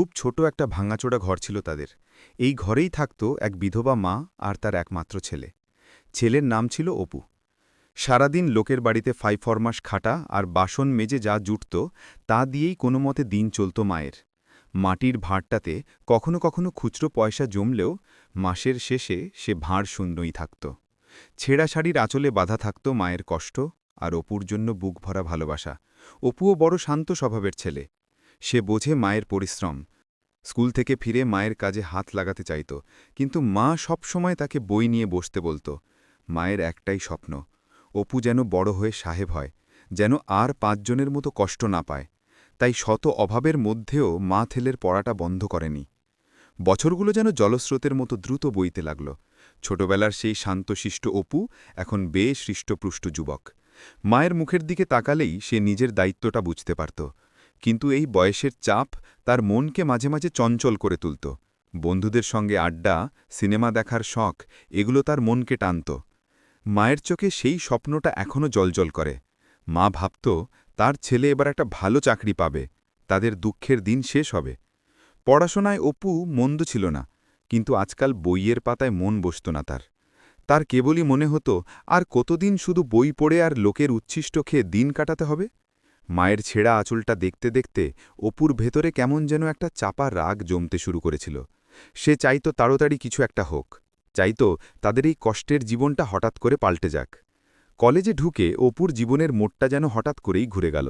খুব ছোট একটা ভাঙাচোড়া ঘর ছিল তাদের। এই ঘরেই থাকত এক বিধবা মা আর তার একমাত্র ছেলে। ছেলের নাম ছিল অপু। সারাদিন লোকের বাড়িতে ফাইফরমাস খাটা আর বাসন মেজে যা জুটত, তা দিয়েই কোনো মতে দিন চলত মায়ের। মাটির ভাঁড়টাতে কখনো কখনো খুচরো পয়সা জমলেও মাসের শেষে সে ভাঁড় শূন্যই থাকত। ছেঁড়া শাড়ির আঁচলে বাধা থাকত মায়ের কষ্ট আর অপুর জন্য বুক ভরা ভালোবাসা। অপুও বড় শান্ত স্বভাবের ছেলে। সে বোঝে মায়ের পরিশ্রম। স্কুল থেকে ফিরে মায়ের কাজে হাত লাগাতে চাইত, কিন্তু মা সব সময় তাকে বই নিয়ে বসতে বলতো। মায়ের একটাই স্বপ্ন, অপু যেন বড় হয়ে সাহেব হয়, যেন আর পাঁচজনের মতো কষ্ট না পায়। তাই শত অভাবের মধ্যেও মা থেলের পড়াটা বন্ধ করেনি। বছরগুলো যেন জলস্রোতের মতো দ্রুত বইতে লাগল। ছোটবেলার সেই শান্তশিষ্ট অপু এখন বেশ হৃষ্টপুষ্ট যুবক। মায়ের মুখের দিকে তাকালেই সে নিজের দায়িত্বটা বুঝতে পারত। কিন্তু এই বয়সের চাপ তার মনকে মাঝে মাঝে চঞ্চল করে তুলত। বন্ধুদের সঙ্গে আড্ডা, সিনেমা দেখার শখ, এগুলো তার মনকে টানত। মায়ের চোখে সেই স্বপ্নটা এখনও জলজল করে। মা ভাবত, তার ছেলে এবার একটা ভালো চাকরি পাবে, তাদের দুঃখের দিন শেষ হবে। পড়াশোনায় অপু মন্দ ছিল না, কিন্তু আজকাল বইয়ের পাতায় মন বসত না তার। তার কেবলই মনে হতো, আর কতদিন শুধু বই পড়ে আর লোকের উচ্ছিষ্ট খেয়ে দিন কাটাতে হবে? মায়ের ছেঁড়া আঁচলটা দেখতে দেখতে অপুর ভেতরে কেমন যেন একটা চাপা রাগ জমতে শুরু করেছিল। সে চাইতো তাড়াতাড়ি কিছু একটা হোক। চাইতো তাদের এই কষ্টের জীবনটা হঠাৎ করে পাল্টে যাক। কলেজে ঢুকে অপুর জীবনের মোটটা যেন হঠাৎ করেই ঘুরে গেল।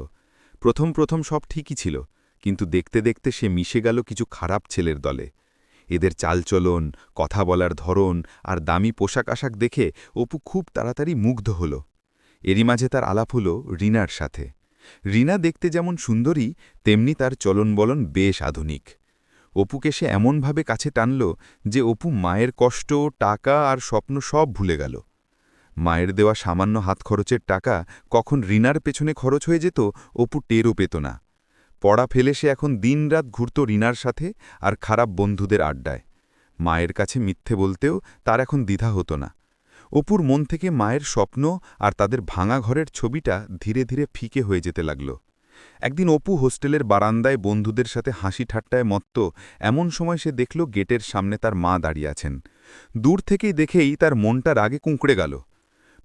প্রথম প্রথম সব ঠিকই ছিল, কিন্তু দেখতে দেখতে সে মিশে গেল কিছু খারাপ ছেলের দলে। এদের চালচলন, কথা বলার ধরন আর দামি পোশাক আশাক দেখে অপু খুব তাড়াতাড়ি মুগ্ধ হল। এরই মাঝে তার আলাপ হল রিনার সাথে। রিনা দেখতে যেমন সুন্দরী, তেমনি তার চলনবলন বেশ আধুনিক। অপুকে সে এমনভাবে কাছে টানল যে অপু মায়ের কষ্ট, টাকা আর স্বপ্ন সব ভুলে গেল। মায়ের দেওয়া সামান্য হাত খরচের টাকা কখন রিনার পেছনে খরচ হয়ে যেত, অপু টেরও পেত না। পড়া ফেলে সে এখন দিনরাত ঘুরত রিনার সাথে আর খারাপ বন্ধুদের আড্ডায়। মায়ের কাছে মিথ্যে বলতেও তার এখন দ্বিধা হতো না। অপুর মন থেকে মায়ের স্বপ্ন আর তাদের ভাঙা ঘরের ছবিটা ধীরে ধীরে ফিকে হয়ে যেতে লাগল। একদিন অপু হোস্টেলের বারান্দায় বন্ধুদের সাথে হাসি ঠাট্টায় মত্ত, এমন সময় সে দেখল গেটের সামনে তার মা দাঁড়িয়ে আছেন। দূর থেকেই দেখেই তার মনটা রাগে কুঁকড়ে গেল।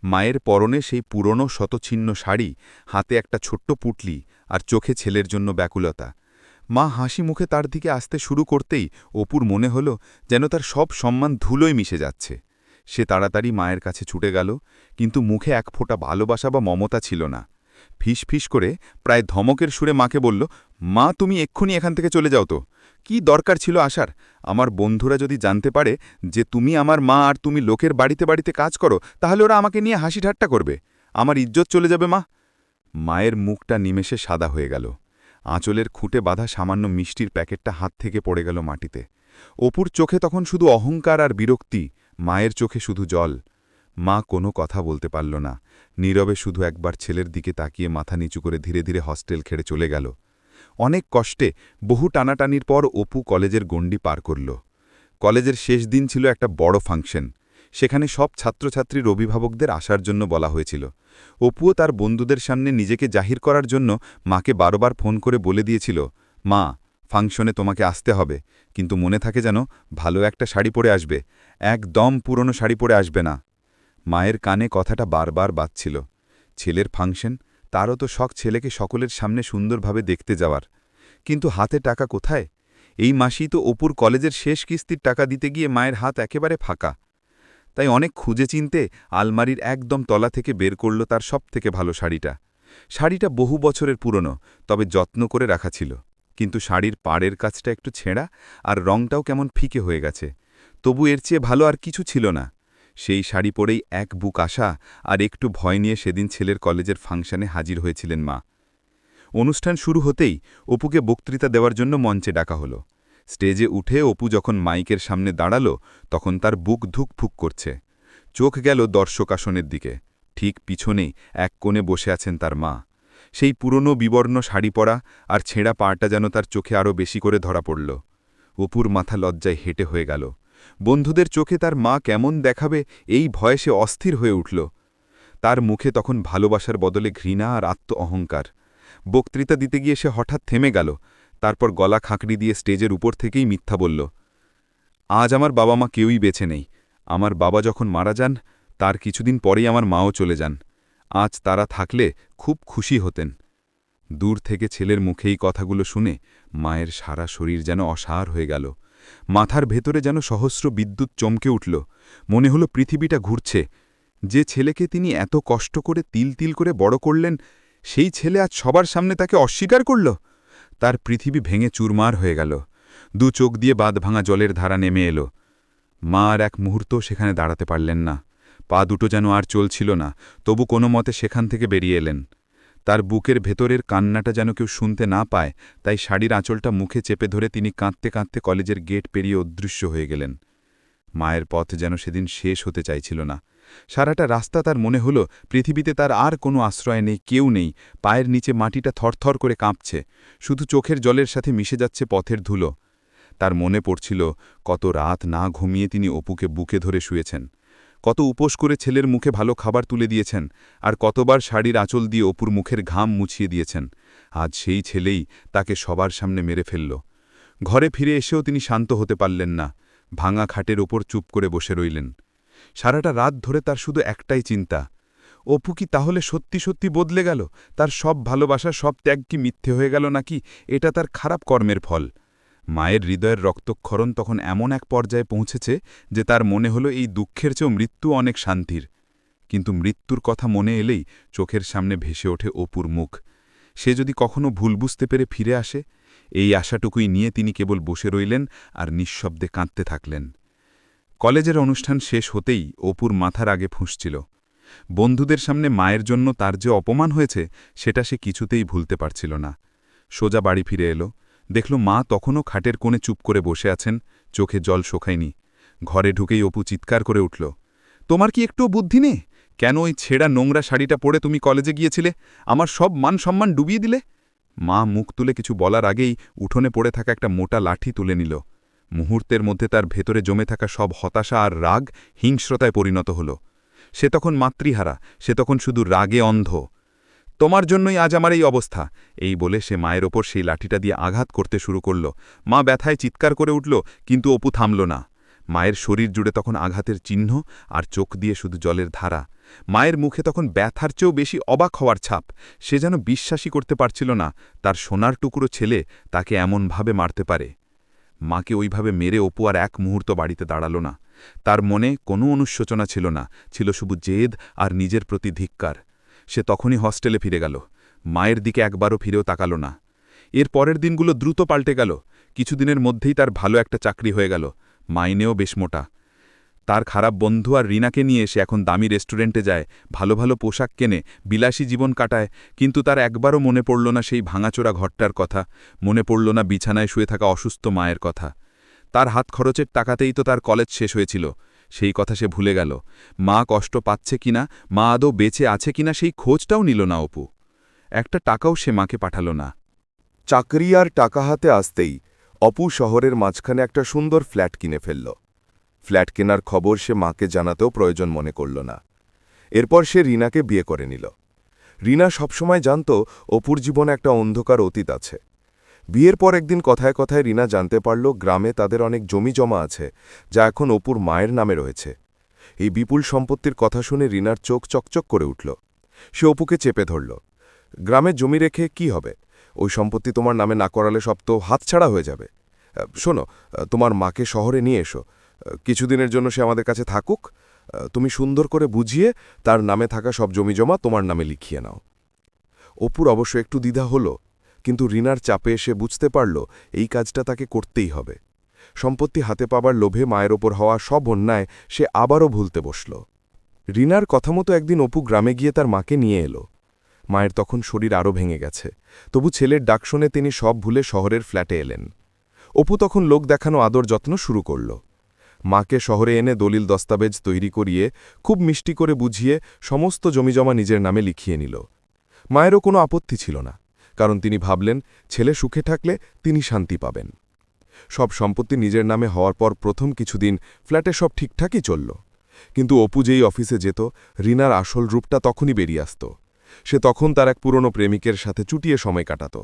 মায়ের পরনে সেই পুরনো শতছিন্ন শাড়ি, হাতে একটা ছোট্ট পুটলি আর চোখে ছেলের জন্য ব্যাকুলতা। মা হাসি মুখে তার দিকে আসতে শুরু করতেই অপুর মনে হল যেন তার সব সম্মান ধুলোয় মিশে যাচ্ছে। সে তাড়াতাড়ি মায়ের কাছে ছুটে গেল, কিন্তু মুখে এক ফোঁটা ভালোবাসা বা মমতা ছিল না। ফিস ফিস করে প্রায় ধমকের সুরে মাকে বলল, মা, তুমি এক্ষুনি এখান থেকে চলে যাও তো। কি দরকার ছিল আসার? আমার বন্ধুরা যদি জানতে পারে যে তুমি আমার মা আর তুমি লোকের বাড়িতে বাড়িতে কাজ করো, তাহলে ওরা আমাকে নিয়ে হাসি ঠাট্টা করবে। আমার ইজ্জত চলে যাবে, মা। মায়ের মুখটা নিমেষে সাদা হয়ে গেল। আঁচলের খুঁটে বাঁধা সামান্য মিষ্টির প্যাকেটটা হাত থেকে পড়ে গেল মাটিতে। অপুর চোখে তখন শুধু অহংকার আর বিরক্তি মায়ের চোখে শুধু জল। মা কোনো কথা বলতে পারল না। নীরবে শুধু একবার ছেলের দিকে তাকিয়ে মাথা নিচু করে ধীরে ধীরে হস্টেল খেড়ে চলে গেল। অনেক কষ্টে বহু টানাটানির পর অপু কলেজের গণ্ডি পার করল। কলেজের শেষ দিন ছিল একটা বড় ফাংশন। সেখানে সব ছাত্রছাত্রীর অভিভাবকদের আসার জন্য বলা হয়েছিল। অপুও তার বন্ধুদের সামনে নিজেকে জাহির করার জন্য মাকে বারবার ফোন করে বলে দিয়েছিল, মা ফাংশনে তোমাকে আসতে হবে, কিন্তু মনে থাকে যেন ভালো একটা শাড়ি পরে আসবে, একদম পুরনো শাড়ি পরে আসবে না। মায়ের কানে কথাটা বারবার বাজছিল। ছেলের ফাংশন, তারও তো শখ ছেলেকে সকলের সামনে সুন্দরভাবে দেখতে যাওয়ার। কিন্তু হাতে টাকা কোথায়? এই মাসেই তো অপুর কলেজের শেষ কিস্তির টাকা দিতে গিয়ে মায়ের হাত একেবারে ফাঁকা। তাই অনেক খুঁজে চিনতে আলমারির একদম তলা থেকে বের করল তার সব থেকে ভালো শাড়িটা। শাড়িটা বহু বছরের পুরনো, তবে যত্ন করে রাখা ছিল। কিন্তু শাড়ির পাড়ের কাছটা একটু ছেঁড়া আর রংটাও কেমন ফিকে হয়ে গেছে। তবু এর চেয়ে ভালো আর কিছু ছিল না। সেই শাড়ি পরেই এক বুক আশা আর একটু ভয় নিয়ে সেদিন ছেলের কলেজের ফাংশনে হাজির হয়েছিলেন মা। অনুষ্ঠান শুরু হতেই অপুকে বক্তৃতা দেওয়ার জন্য মঞ্চে ডাকা হলো। স্টেজে উঠে অপু যখন মাইকের সামনে দাঁড়াল, তখন তার বুক ধুকফুক করছে। চোখ গেল দর্শক আসনের দিকে। ঠিক পিছনেই এক কোণে বসে আছেন তার মা। সেই পুরনো বিবর্ণ শাড়ি পরা আর ছেঁড়া পাটা যেন তার চোখে আরও বেশি করে ধরা পড়ল। অপুর মাথা লজ্জায় হেঁটে হয়ে গেল। বন্ধুদের চোখে তার মা কেমন দেখাবে এই ভয়ে সে অস্থির হয়ে উঠল। তার মুখে তখন ভালোবাসার বদলে ঘৃণা আর আত্ম অহংকার বক্তৃতা দিতে গিয়ে সে হঠাৎ থেমে গেল। তারপর গলা খাঁকড়ি দিয়ে স্টেজের উপর থেকেই মিথ্যা বলল, আজ আমার বাবা মা কেউই বেছে নেই। আমার বাবা যখন মারা যান, তার কিছুদিন পরেই আমার মাও চলে যান। আজ তারা থাকলে খুব খুশি হতেন। দূর থেকে ছেলের মুখেই কথাগুলো শুনে মায়ের সারা শরীর যেন অসার হয়ে গেল। মাথার ভেতরে যেন সহস্র বিদ্যুৎ চমকে উঠল। মনে হলো পৃথিবীটা ঘুরছে। যে ছেলেকে তিনি এত কষ্ট করে তিল তিল করে বড় করলেন, সেই ছেলে আজ সবার সামনে তাকে অস্বীকার করল। তার পৃথিবী ভেঙে চুরমার হয়ে গেল। দু চোখ দিয়ে বাঁধ ভাঙা জলের ধারা নেমে এলো। মা আর এক মুহূর্ত সেখানে দাঁড়াতে পারলেন না। পা দুটো যেন আর চলছিল না, তবু কোনো মতে সেখান থেকে বেরিয়ে এলেন। তার বুকের ভেতরের কান্নাটা যেন কেউ শুনতে না পায়, তাই শাড়ির আঁচলটা মুখে চেপে ধরে তিনি কাঁদতে কাঁদতে কলেজের গেট পেরিয়ে অদৃশ্য হয়ে গেলেন। মায়ের পথ যেন সেদিন শেষ হতে চাইছিল না। সারাটা রাস্তা তার মনে হলো, পৃথিবীতে তার আর কোনো আশ্রয় নেই, কেউ নেই, পায়ের নিচে মাটিটা থরথর করে কাঁপছে, শুধু চোখের জলের সাথে মিশে যাচ্ছে পথের ধুলো। তার মনে পড়ছিল, কত রাত না ঘুমিয়ে তিনি অপুকে বুকে ধরে শুয়েছেন। কত উপোস করে ছেলের মুখে ভালো খাবার তুলে দিয়েছেন আর কতবার শাড়ির আঁচল দিয়ে অপুর মুখের ঘাম মুছিয়ে দিয়েছেন। আজ সেই ছেলেই তাকে সবার সামনে মেরে ফেলল। ঘরে ফিরে এসেও তিনি শান্ত হতে পারলেন না। ভাঙা খাটের ওপর চুপ করে বসে রইলেন। সারাটা রাত ধরে তার শুধু একটাই চিন্তা। অপু কি তাহলে সত্যি সত্যি বদলে গেল? তার সব ভালোবাসা, সব ত্যাগ কি মিথ্যে হয়ে গেল নাকি? এটা তার খারাপ কর্মের ফল। মায়ের হৃদয়ের রক্তক্ষরণ তখন এমন এক পর্যায়ে পৌঁছেছে যে তার মনে হলো এই দুঃখের চেয়েও মৃত্যু অনেক শান্তির। কিন্তু মৃত্যুর কথা মনে এলেই চোখের সামনে ভেসে ওঠে অপুর মুখ। সে যদি কখনো ভুল বুঝতে পেরে ফিরে আসে, এই আশাটুকুই নিয়ে তিনি কেবল বসে রইলেন আর নিঃশব্দে কাঁদতে থাকলেন। কলেজের অনুষ্ঠান শেষ হতেই অপুর মাথার আগে ফুঁসছিল বন্ধুদের সামনে মায়ের জন্য তার যে অপমান হয়েছে, সেটা সে কিছুতেই ভুলতে পারছিল না। সোজা বাড়ি ফিরে এলো। দেখল মা তখনও খাটের কোণে চুপ করে বসে আছেন, চোখে জল শোখায়নি ঘরে ঢুকেই অপু চিৎকার করে উঠল, তোমার কি একটুও বুদ্ধি নেই? কেন ওই ছেঁড়া নোংরা শাড়িটা পরে তুমি কলেজে গিয়েছিলে? আমার সব মান সম্মান ডুবিয়ে দিলে? মা মুখ তুলে কিছু বলার আগেই উঠোনে পড়ে থাকা একটা মোটা লাঠি তুলে নিল। মুহূর্তের মধ্যে তার ভেতরে জমে থাকা সব হতাশা আর রাগ হিংস্রতায় পরিণত হল। সে তখন মাতৃহারা, সে তখন শুধু রাগে অন্ধ। তোমার জন্যই আজ আমার এই অবস্থা। এই বলে সে মায়ের ওপর সেই লাঠিটা দিয়ে আঘাত করতে শুরু করল। মা ব্যথায় চিৎকার করে উঠল, কিন্তু অপু থামল না। মায়ের শরীর জুড়ে তখন আঘাতের চিহ্ন আর চোখ দিয়ে শুধু জলের ধারা। মায়ের মুখে তখন ব্যথার চেয়েও বেশি অবাক হওয়ার ছাপ। সে যেন বিশ্বাসই করতে পারছিল না, তার সোনার টুকরো ছেলে তাকে এমনভাবে মারতে পারে। মাকে ওইভাবে মেরে অপু আর এক মুহূর্ত বাড়িতে দাঁড়াল না। তার মনে কোনো অনুশোচনা ছিল না, ছিল শুধু জেদ আর নিজের প্রতি ধিক্কার। সে তখনই হস্টেলে ফিরে গেল। মায়ের দিকে একবারও ফিরেও তাকাল না। এর পরের দিনগুলো দ্রুত পাল্টে গেল। কিছুদিনের মধ্যেই তার ভালো একটা চাকরি হয়ে গেল। মাইনেও বেশ মোটা। তার খারাপ বন্ধু আর রিনাকে নিয়ে সে এখন দামি রেস্টুরেন্টে যায়, ভালো ভালো পোশাক কেনে, বিলাসী জীবন কাটায়, কিন্তু তার একবারও মনে পড়ল না সেই ভাঙাচোরা ঘরটার কথা, মনে পড়ল না বিছানায় শুয়ে থাকা অসুস্থ মায়ের কথা। তার হাত খরচের টাকাতেই তো তার কলেজ শেষ হয়েছিল। সেই কথা সে ভুলে গেল। মা কষ্ট পাচ্ছে কিনা, মা আদৌ বেঁচে আছে কিনা সেই খোঁজটাও নিল না অপু। একটা টাকাও সে মাকে পাঠাল না। চাকরি আর টাকা হাতে আসতেই অপু শহরের মাঝখানে একটা সুন্দর ফ্ল্যাট কিনে ফেলল। ফ্ল্যাট কেনার খবর সে মাকে জানাতেও প্রয়োজন মনে করল না। এরপর সে রিনাকে বিয়ে করে নিল। রিনা সবসময় জানত অপুর জীবনে একটা অন্ধকার অতীত আছে। বিয়ের পর একদিন কথায় কথায় রিনা জানতে পারল গ্রামে তাদের অনেক জমি জমা আছে, যা এখন অপুর মায়ের নামে রয়েছে। এই বিপুল সম্পত্তির কথা শুনে রিনার চোখ চকচক করে উঠল। সে অপুকে চেপে ধরল। গ্রামে জমি রেখে কি হবে? ওই সম্পত্তি তোমার নামে না করালে সব তো হাতছাড়া হয়ে যাবে। শোনো তোমার মাকে শহরে নিয়ে এসো। কিছুদিনের জন্য সে আমাদের কাছে থাকুক। তুমি সুন্দর করে বুঝিয়ে তার নামে থাকা সব জমিজমা তোমার নামে লিখিয়ে নাও। অপুর অবশ্য একটু দ্বিধা হলো। কিন্তু রিনার চাপে এসে বুঝতে পারল, এই কাজটা তাকে করতেই হবে। সম্পত্তি হাতে পাবার লোভে মায়ের ওপর হওয়া সব অন্যায় সে আবারও ভুলতে বসল। রিনার কথা মতো একদিন অপু গ্রামে গিয়ে তার মাকে নিয়ে এলো। মায়ের তখন শরীর আরও ভেঙে গেছে। তবু ছেলের ডাক শুনে তিনি সব ভুলে শহরের ফ্ল্যাটে এলেন। অপু তখন লোক দেখানো আদর যত্ন শুরু করল। মাকে শহরে এনে দলিল দস্তাবেজ তৈরি করিয়ে, খুব মিষ্টি করে বুঝিয়ে সমস্ত জমিজমা নিজের নামে লিখিয়ে নিল। মায়েরও কোনো আপত্তি ছিল না। কারণ তিনি ভাবলেন, ছেলে সুখে থাকলে তিনি শান্তি পাবেন। সব সম্পত্তি নিজের নামে হওয়ার পর প্রথম কিছুদিন ফ্ল্যাটে সব ঠিকঠাকই চলল। কিন্তু অপু যেই অফিসে যেত, রিনার আসল রূপটা তখনই বেরিয়ে আসত। সে তখন তার এক পুরনো প্রেমিকের সাথে চুটিয়ে সময় কাটাত।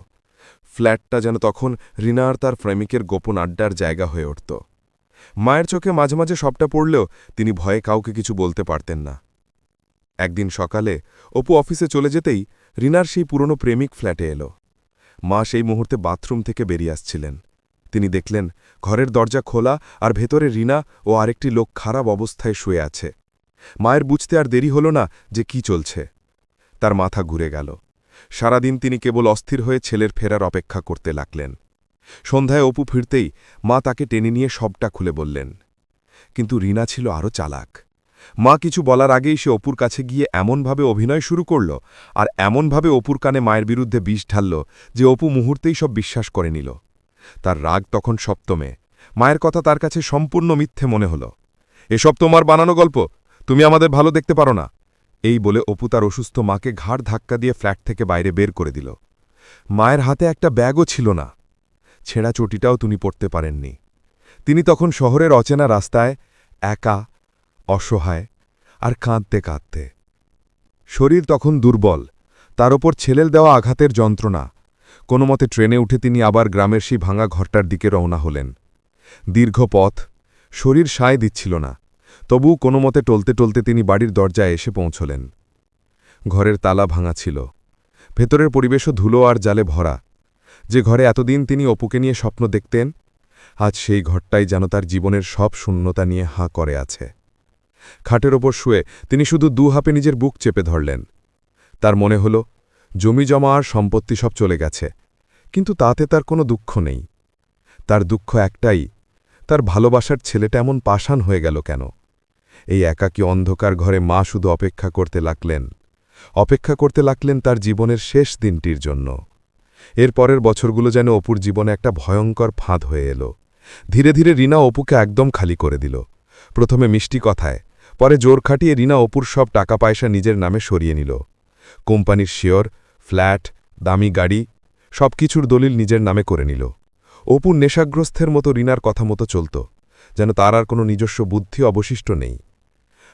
ফ্ল্যাটটা যেন তখন রিনা আর তার প্রেমিকের গোপন আড্ডার জায়গা হয়ে উঠত। মায়ের চোখে মাঝে মাঝে সবটা পড়লেও তিনি ভয়ে কাউকে কিছু বলতে পারতেন না। একদিন সকালে অপু অফিসে চলে যেতেই রিনার সেই পুরনো প্রেমিক ফ্ল্যাটে এলো। মা সেই মুহূর্তে বাথরুম থেকে বেরিয়ে আসছিলেন। তিনি দেখলেন, ঘরের দরজা খোলা আর ভেতরে রিনা ও আরেকটি লোক খারাপ অবস্থায় শুয়ে আছে। মায়ের বুঝতে আর দেরি হল না যে কি চলছে। তার মাথা ঘুরে গেল। সারাদিন তিনি কেবল অস্থির হয়ে ছেলের ফেরার অপেক্ষা করতে লাগলেন। সন্ধ্যায় অপু ফিরতেই মা তাকে টেনে নিয়ে সবটা খুলে বললেন। কিন্তু রিনা ছিল আরও চালাক। মা কিছু বলার আগেই সে অপুর কাছে গিয়ে এমনভাবে অভিনয় শুরু করল আর এমনভাবে অপুর কানে মায়ের বিরুদ্ধে বিষ ঢালল যে অপু মুহূর্তেই সব বিশ্বাস করে নিল। তার রাগ তখন সপ্তমে। মায়ের কথা তার কাছে সম্পূর্ণ মিথ্যে মনে হল। এসব তোমার বানানো গল্প। তুমি আমাদের ভালো দেখতে পারো না। এই বলে অপু তার অসুস্থ মাকে ঘাড় ধাক্কা দিয়ে ফ্ল্যাট থেকে বাইরে বের করে দিল। মায়ের হাতে একটা ব্যাগও ছিল না। ছেঁড়া চটিটাও তিনি পড়তে পারেননি। তিনি তখন শহরের অচেনা রাস্তায় একা অসহায় আর কাঁদতে কাঁদতে। শরীর তখন দুর্বল, তার ওপর ছেলেল দেওয়া আঘাতের যন্ত্রণা। কোনো মতে ট্রেনে উঠে তিনি আবার গ্রামের সেই ভাঙা ঘরটার দিকে রওনা হলেন। দীর্ঘ পথ, শরীর সায় দিচ্ছিল না, তবু কোনো মতে টলতে টলতে তিনি বাড়ির দরজায় এসে পৌঁছলেন। ঘরের তালা ভাঙা ছিল, ভেতরের পরিবেশও ধুলো আর জালে ভরা। যে ঘরে এতদিন তিনি অপুকে নিয়ে স্বপ্ন দেখতেন, আজ সেই ঘরটাই যেন তার জীবনের সব শূন্যতা নিয়ে হাঁ করে আছে। খাটের ওপর শুয়ে তিনি শুধু দু হাপে নিজের বুক চেপে ধরলেন। তার মনে হল, জমি জমা আর সম্পত্তি সব চলে গেছে, কিন্তু তাতে তার কোনো দুঃখ নেই। তার দুঃখ একটাই, তার ভালোবাসার ছেলেটা এমন পাষাণ হয়ে গেল কেন? এই একাকী অন্ধকার ঘরে মা শুধু অপেক্ষা করতে লাগলেন, অপেক্ষা করতে লাগলেন তার জীবনের শেষ দিনটির জন্য। এর পরের বছরগুলো যেন অপুর জীবনে একটা ভয়ঙ্কর ফাঁদ হয়ে এলো। ধীরে ধীরে রিনা অপুকে একদম খালি করে দিল। প্রথমে মিষ্টি কথায় পরে জোর খাটিয়ে রিনা অপুর সব টাকা পয়সা নিজের নামে সরিয়ে নিল। কোম্পানির শেয়ার, ফ্ল্যাট, দামি গাড়ি সব কিছুর দলিল নিজের নামে করে নিল। অপুর নেশাগ্রস্থের মতো রিনার কথা মতো চলত, যেন তার আর কোনো নিজস্ব বুদ্ধি অবশিষ্ট নেই।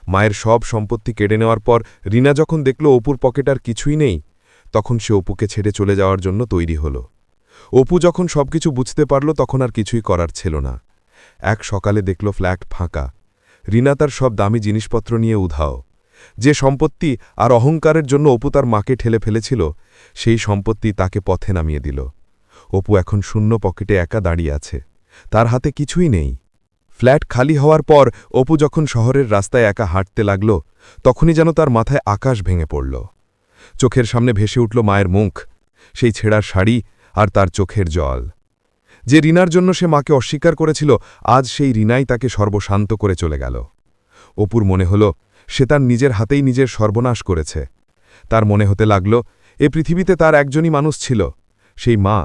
মায়ের সব সম্পত্তি কেড়ে নেওয়ার পর রিনা যখন দেখল অপুর পকেট আর কিছুই নেই, তখন সে অপুকে ছেড়ে চলে যাওয়ার জন্য তৈরি হল। অপু যখন সবকিছু বুঝতে পারল, তখন আর কিছুই করার ছিল না। এক সকালে দেখল ফ্ল্যাট ফাঁকা রিনা তার সব দামি জিনিসপত্র নিয়ে উধাও। যে সম্পত্তি আর অহংকারের জন্য অপু তার মাকে ঠেলে ফেলেছিল, সেই সম্পত্তি তাকে পথে নামিয়ে দিল। অপু এখন শূন্য পকেটে একা দাঁড়িয়ে আছে। তার হাতে কিছুই নেই। ফ্ল্যাট খালি হওয়ার পর অপু যখন শহরের রাস্তায় একা হাঁটতে লাগল, তখনই যেন তার মাথায় আকাশ ভেঙে পড়ল। চোখের সামনে ভেসে উঠল মায়ের মুখ, সেই ছেঁড়ার শাড়ি আর তার চোখের জল। যে রিনার জন্য সে মাকে অস্বীকার করেছিল, আজ সেই রিনাই তাকে সর্বশান্ত করে চলে গেল। অপুর মনে হল, সে তার নিজের হাতেই নিজের সর্বনাশ করেছে। তার মনে হতে লাগল, এ পৃথিবীতে তার একজনই মানুষ ছিল, সেই মা,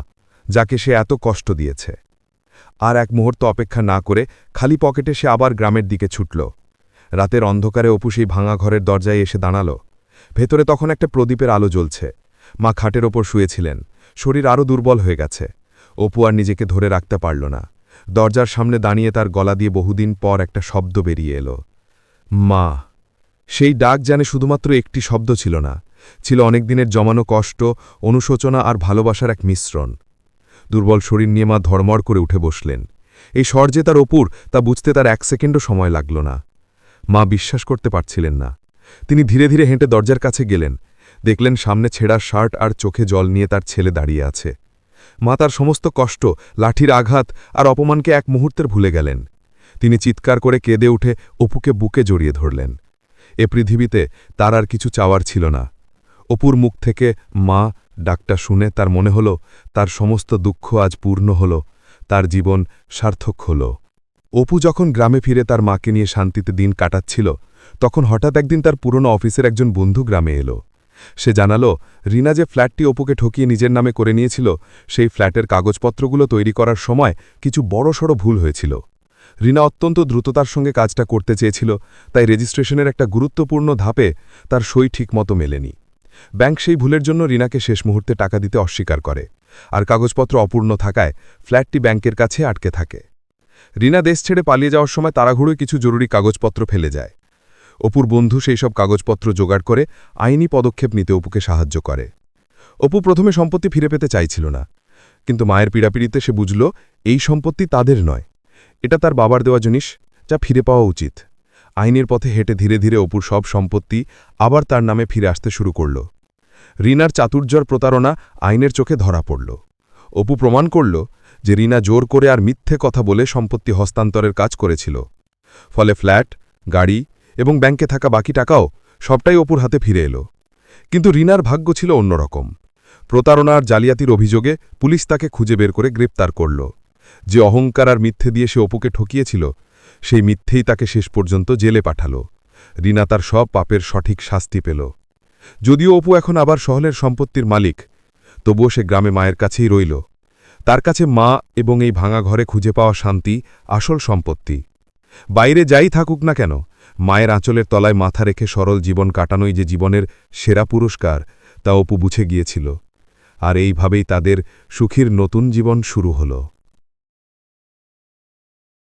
যাকে সে এত কষ্ট দিয়েছে। আর এক মুহূর্ত অপেক্ষা না করে খালি পকেটে সে আবার গ্রামের দিকে ছুটল। রাতের অন্ধকারে অপু সেই ভাঙা ঘরের দরজায় এসে দাঁড়াল। ভেতরে তখন একটা প্রদীপের আলো জ্বলছে। মা খাটের ওপর শুয়েছিলেন। শরীর আরও দুর্বল হয়ে গেছে। অপু আর নিজেকে ধরে রাখতে পারল না। দরজার সামনে দাঁড়িয়ে তার গলা দিয়ে বহুদিন পর একটা শব্দ বেরিয়ে এলো। মা, সেই ডাক জানে শুধুমাত্র একটি শব্দ ছিল না, ছিল অনেক দিনের জমানো কষ্ট, অনুশোচনা আর ভালোবাসার এক মিশ্রণ। দুর্বল শরীর নিয়ে মা ধর্মড় করে উঠে বসলেন। এই স্বর যে তার অপুর, তা বুঝতে তার এক সেকেন্ডও সময় লাগল না। মা বিশ্বাস করতে পারছিলেন না। তিনি ধীরে ধীরে হেঁটে দরজার কাছে গেলেন। দেখলেন সামনে ছেঁড়া শার্ট আর চোখে জল নিয়ে তার ছেলে দাঁড়িয়ে আছে। মা তার সমস্ত কষ্ট, লাঠির আঘাত আর অপমানকে এক মুহূর্তের ভুলে গেলেন। তিনি চিৎকার করে কেঁদে উঠে অপুকে বুকে জড়িয়ে ধরলেন। এ পৃথিবীতে তার আর কিছু চাওয়ার ছিল না। অপুর মুখ থেকে মা, ডাকটা শুনে তার মনে হল, তার সমস্ত দুঃখ আজ পূর্ণ হল, তার জীবন সার্থক হল। অপু যখন গ্রামে ফিরে তার মাকে নিয়ে শান্তিতে দিন কাটাচ্ছিল, তখন হঠাৎ একদিন তার পুরনো অফিসের একজন বন্ধু গ্রামে এলো। সে জানালো, রিনা যে ফ্ল্যাটটি অপুকে ঠকিয়ে নিজের নামে করে নিয়েছিল, সেই ফ্ল্যাটের কাগজপত্রগুলো তৈরি করার সময় কিছু বড়সড় ভুল হয়েছিল। রিনা অত্যন্ত দ্রুততার সঙ্গে কাজটা করতে চেয়েছিল, তাই রেজিস্ট্রেশনের একটা গুরুত্বপূর্ণ ধাপে তার সই ঠিকমতো মেলেনি। ব্যাংক সেই ভুলের জন্য রিনাকে শেষ মুহূর্তে টাকা দিতে অস্বীকার করে, আর কাগজপত্র অপূর্ণ থাকায় ফ্ল্যাটটি ব্যাংকের কাছে আটকে থাকে। রিনা দেশ ছেড়ে পালিয়ে যাওয়ার সময় তাড়াহুড়োয় কিছু জরুরি কাগজপত্র ফেলে যায়। অপুর বন্ধু সেই সব কাগজপত্র জোগাড় করে আইনি পদক্ষেপ নিতে অপুকে সাহায্য করে। অপু প্রথমে সম্পত্তি ফিরে পেতে চাইছিল না, কিন্তু মায়ের পীড়াপিড়িতে সে বুঝল, এই সম্পত্তি তাদের নয়। এটা তার বাবার দেওয়া জিনিস, যা ফিরে পাওয়া উচিত। আইনের পথে হেঁটে ধীরে ধীরে অপুর সব সম্পত্তি আবার তার নামে ফিরে আসতে শুরু করল। রিনার চাতুর্যর প্রতারণা আইনের চোখে ধরা পড়ল। অপু প্রমাণ করল যে রিনা জোর করে আর মিথ্যে কথা বলে সম্পত্তি হস্তান্তরের কাজ করেছিল। ফলে ফ্ল্যাট, গাড়ি এবং ব্যাংকে থাকা বাকি টাকাও সবটাই অপুর হাতে ফিরে এলো। কিন্তু রিনার ভাগ্য ছিল অন্যরকম। প্রতারণার জালিয়াতির অভিযোগে পুলিশ তাকে খুঁজে বের করে গ্রেপ্তার করল। যে অহংকার আর মিথ্যে দিয়ে সে অপুকে ঠকিয়েছিল, সেই মিথ্যেই তাকে শেষ পর্যন্ত জেলে পাঠাল। রিনা তার সব পাপের সঠিক শাস্তি পেল। যদিও অপু এখন আবার শহরের সম্পত্তির মালিক, তবুও সে গ্রামে মায়ের কাছেই রইল। তার কাছে মা এবং এই ভাঙা ঘরে খুঁজে পাওয়া শান্তি আসল সম্পত্তি। বাইরে যাই থাকুক না কেন মায়ের আঁচলের তলায় মাথা রেখে সরল জীবন কাটানোই যে জীবনের সেরা পুরস্কার, তা অপু বুঝে গিয়েছিল। আর এইভাবেই তাদের সুখীর নতুন জীবন শুরু হলো।